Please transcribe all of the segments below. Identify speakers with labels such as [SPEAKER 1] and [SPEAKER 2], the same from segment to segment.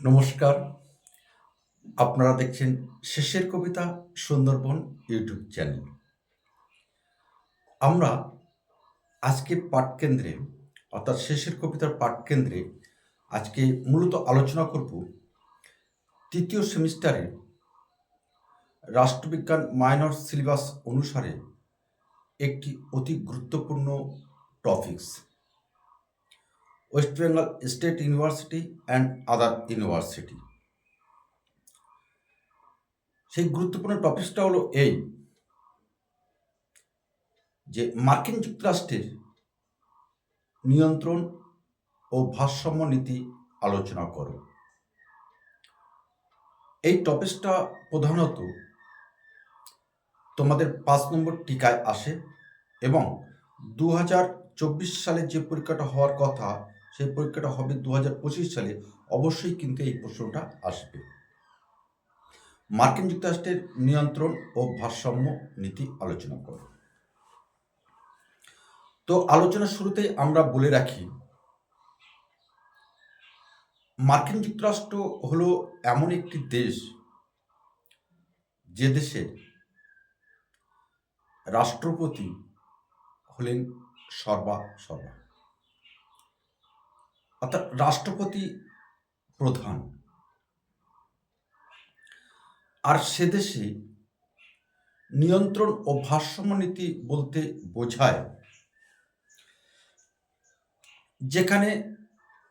[SPEAKER 1] নমস্কার। আপনারা দেখছেন শেষের কবিতা সুন্দরবন ইউটিউব চ্যানেল। আমরা আজকে পাঠকেন্দ্রে অর্থাৎ শেষের কবিতার পাঠকেন্দ্রে আজকে মূলত আলোচনা করব তৃতীয় সেমিস্টারে রাষ্ট্রবিজ্ঞান মাইনর সিলেবাস অনুসারে একটি অতি গুরুত্বপূর্ণ topics. West Bengal state university and other university সেই গুরুত্বপূর্ণ টপিকসটা হলো এই, যে মার্কিন যুক্তরাষ্ট্রের নিয়ন্ত্রণ ও ভারসাম্য নীতি আলোচনা করো। এই টপিকসটা প্রধানত তোমাদের পাঁচ নম্বর টিকায় আসে এবং দু হাজার চব্বিশ সালে যে পরীক্ষাটা হওয়ার কথা সেই পরীক্ষাটা হবে দু হাজার পঁচিশ সালে। অবশ্যই কিন্তু এই প্রশ্নটা আসবে। মার্কিন যুক্তরাষ্ট্রের নিয়ন্ত্রণ ও ভারসাম্য নীতি আলোচনা করো। তো আলোচনার শুরুতেই আমরা বলে রাখি, মার্কিন যুক্তরাষ্ট্র হলো এমন একটি দেশ যে দেশের রাষ্ট্রপতি হলেন সর্বা সর্বা অর্থাৎ রাষ্ট্রপতি প্রধান। আর সে দেশে নিয়ন্ত্রণ ও ভারসাম্য নীতি বলতে বোঝায় যেখানে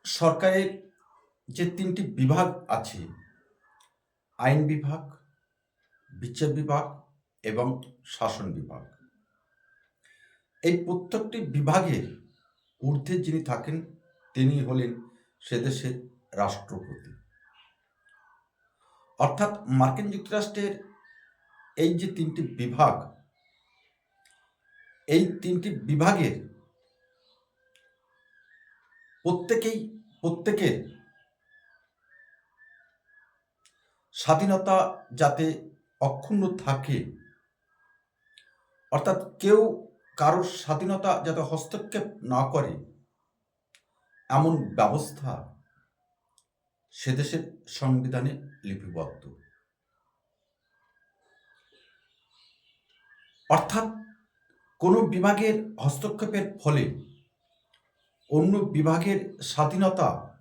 [SPEAKER 1] সরকারের যে তিনটি বিভাগ আছে, আইন বিভাগ, বিচার বিভাগ এবং শাসন বিভাগ। এই প্রত্যেকটি বিভাগের ঊর্ধ্বে যিনি থাকেন তিনি হলেন সে দেশের রাষ্ট্রপতি। অর্থাৎ মার্কিন যুক্তরাষ্ট্রের এই যে তিনটি বিভাগ, এই তিনটি বিভাগের প্রত্যেকেই, প্রত্যেকের স্বাধীনতা যাতে অক্ষুণ্ণ থাকে, অর্থাৎ কেউ কারোর স্বাধীনতা যাতে হস্তক্ষেপ না করে এমন ব্যবস্থা সে দেশের সংবিধানে লিপিবদ্ধ। অর্থাৎ কোনো বিভাগের হস্তক্ষেপের ফলে অন্য বিভাগের স্বাধীনতা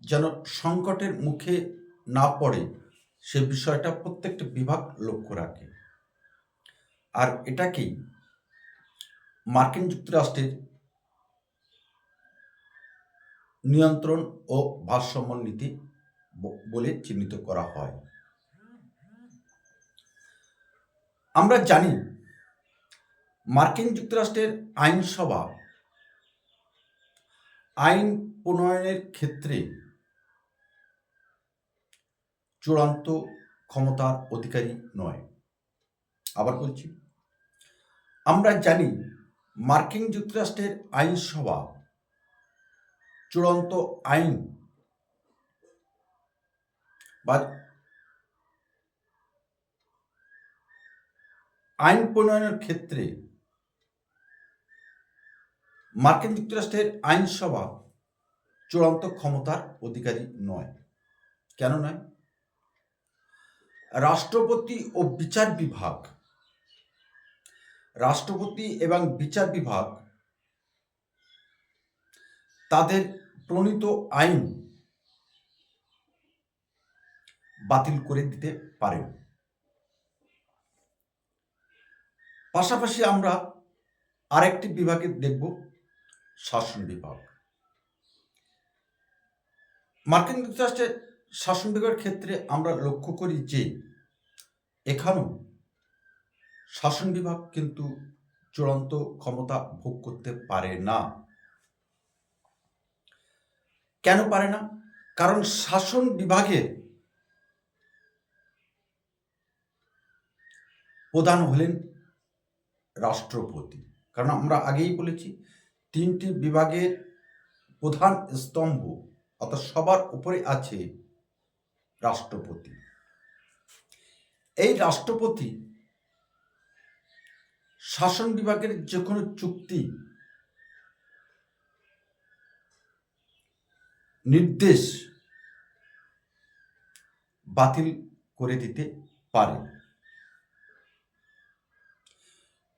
[SPEAKER 1] যেন সংকটের মুখে না পড়ে, সে বিষয়টা প্রত্যেকটা বিভাগ লক্ষ্য রাখে। আর এটাকেই মার্কিন যুক্তরাষ্ট্রের নিয়ন্ত্রণ ও ভারসাম্য নীতি বলে চিহ্নিত করা হয়। আমরা জানি মার্কিন যুক্তরাষ্ট্রের আইনসভা আইন প্রণয়নের ক্ষেত্রে চূড়ান্ত ক্ষমতার অধিকারী নয়। আবার বলছি, আমরা জানি মার্কিন যুক্তরাষ্ট্রের আইনসভা চূড়ান্ত আইন বা আইন প্রণয়নের ক্ষেত্রে মার্কিন যুক্তরাষ্ট্রের আইনসভা চূড়ান্ত ক্ষমতার অধিকারী নয়। কেন নয়? রাষ্ট্রপতি ও বিচার বিভাগ, রাষ্ট্রপতি এবং বিচার বিভাগ তাদের প্রণীত আইন বাতিল করে দিতে পারেন। পাশাপাশি আমরা আরেকটি বিভাগে দেখব, শাসন বিভাগ। মার্কিন যুক্তরাষ্ট্রের শাসন বিভাগের ক্ষেত্রে আমরা লক্ষ্য করি যে, এখানেও শাসন বিভাগ কিন্তু চূড়ান্ত ক্ষমতা ভোগ করতে পারে না। কেন পারে না? কারণ শাসন বিভাগে প্রধান হলেন রাষ্ট্রপতি। কারণ আমরা আগেই বলেছি, তিনটি বিভাগের প্রধান স্তম্ভ, অর্থাৎ সবার উপরে আছে রাষ্ট্রপতি। এই রাষ্ট্রপতি শাসন বিভাগের যে কোনো চুক্তি নির্দেশ বাতিল করে দিতে পারে।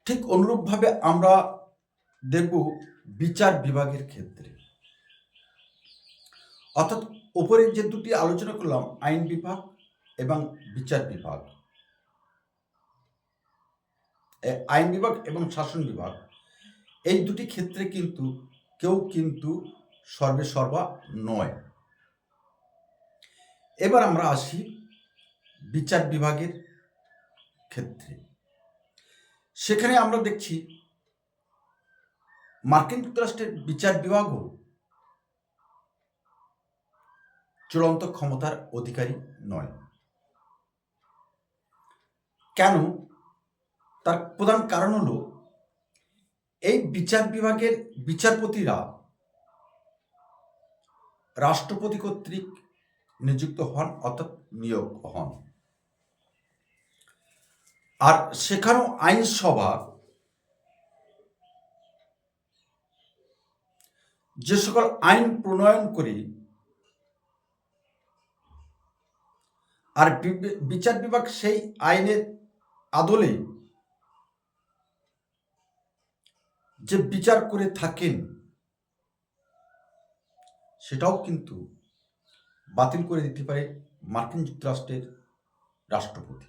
[SPEAKER 1] ঠিক অনুরূপভাবে আমরা দেখব বিচার বিভাগের ক্ষেত্রে। অর্থাৎ ওপরে যে দুটি আলোচনা করলাম, আইন বিভাগ এবং বিচার বিভাগ। আইন বিভাগ এবং শাসন বিভাগ, এই দুটি ক্ষেত্রে কিন্তু কেউ কিন্তু সর্বে সর্বা নয়। এবার আমরা আসি বিচার বিভাগের ক্ষেত্রে। সেখানে আমরা দেখছি মার্কিন যুক্তরাষ্ট্রের বিচার বিভাগও চূড়ান্ত ক্ষমতার অধিকারী নয়। কেন? তার প্রধান কারণ হলো, এই বিচার বিভাগের বিচারপতিরা রাষ্ট্রপতি কর্তৃক নিযুক্ত হন, অর্থাৎ নিয়োগ হন। আর সেখানেও আইনসভা যে সকল আইন প্রণয়ন করে আর বিচার বিভাগ সেই আইনের আদলে যে বিচার করে থাকেন সেটাও কিন্তু বাতিল করে দিতে পারে মার্কিন যুক্তরাষ্ট্রের রাষ্ট্রপতি।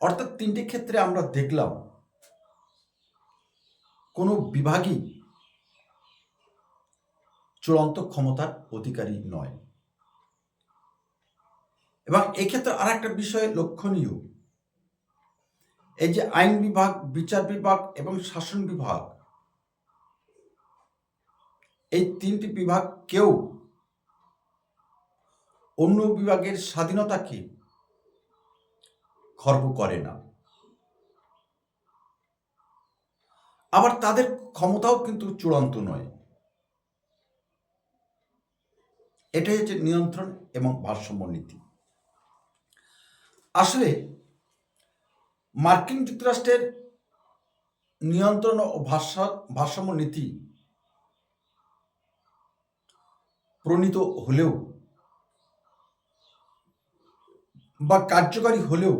[SPEAKER 1] অর্থাৎ তিনটি ক্ষেত্রে আমরা দেখলাম, কোনো বিভাগই চূড়ান্ত ক্ষমতার অধিকারী নয়। এবং এক্ষেত্রে আর একটা বিষয় লক্ষণীয়, এই যে আইন বিভাগ, বিচার বিভাগ এবং শাসন বিভাগ এই তিনটি বিভাগ কেউ? অন্য বিভাগের স্বাধীনতাকে খর্ব করে না। আবার তাদের ক্ষমতাও কিন্তু চূড়ান্ত নয়। এটাই হচ্ছে নিয়ন্ত্রণ এবং ভারসাম্য নীতি। আসলে মার্কিন যুক্তরাষ্ট্রের নিয়ন্ত্রণ ও ভারসাম্য নীতি প্রণীত হলেও বা কার্যকারী হলেও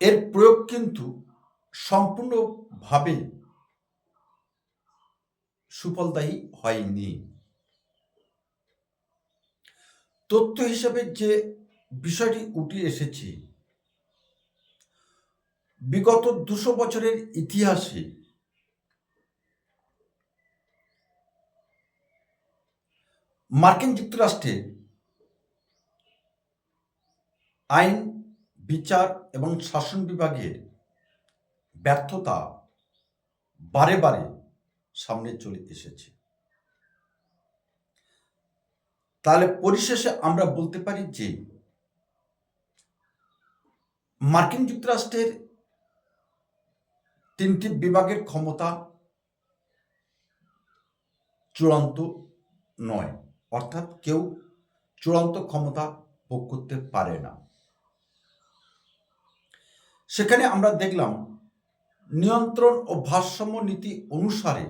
[SPEAKER 1] এর প্রয়োগ কিন্তু সম্পূর্ণভাবে সুফলদায়ী হয়নি। তথ্য হিসেবে যে বিষয়টি উঠে এসেছে, বিগত দুশো বছরের ইতিহাসে মার্কিন যুক্তরাষ্ট্রে আইন, বিচার এবং শাসন বিভাগের ব্যর্থতা বারে বারে সামনে চলে এসেছে। তাহলে পরিশেষে আমরা বলতে পারি যে মার্কিন যুক্তরাষ্ট্রের তিনটি বিভাগের ক্ষমতা চূড়ান্ত নয়। অর্থাৎ কেউ চূড়ান্ত ক্ষমতা ভোগ করতে পারে না। সেখানে আমরা দেখলাম নিয়ন্ত্রণ ও ভারসাম্য নীতি অনুসারে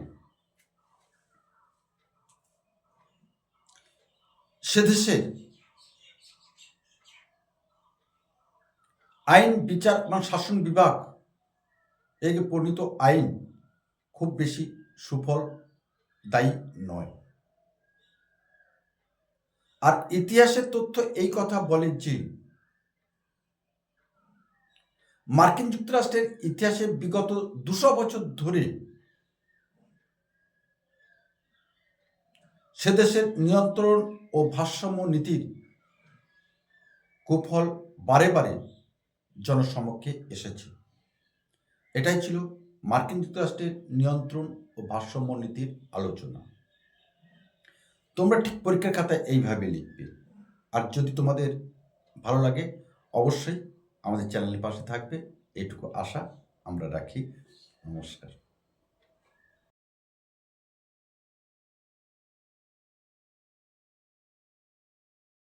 [SPEAKER 1] সে দেশের আইন, বিচার এবং শাসন বিভাগ এই প্রণীত আইন খুব বেশি সুফল দায়ী নয়। আর ইতিহাসের তথ্য এই কথা বলে যে মার্কিন যুক্তরাষ্ট্রের ইতিহাসে বিগত দুশো বছর ধরে সে দেশের নিয়ন্ত্রণ ও ভারসাম্য নীতির কুফল বারে বারে জনসমক্ষে এসেছে। এটাই ছিল মার্কিন যুক্তরাষ্ট্রের নিয়ন্ত্রণ ও ভারসাম্য নীতির আলোচনা। তোমরা ঠিক পরীক্ষার খাতায় এইভাবে লিখবে। আর যদি তোমাদের ভালো লাগে, অবশ্যই আমাদের চ্যানেলের পাশে থাকবে। এটুকু আশা আমরা রাখি। নমস্কার।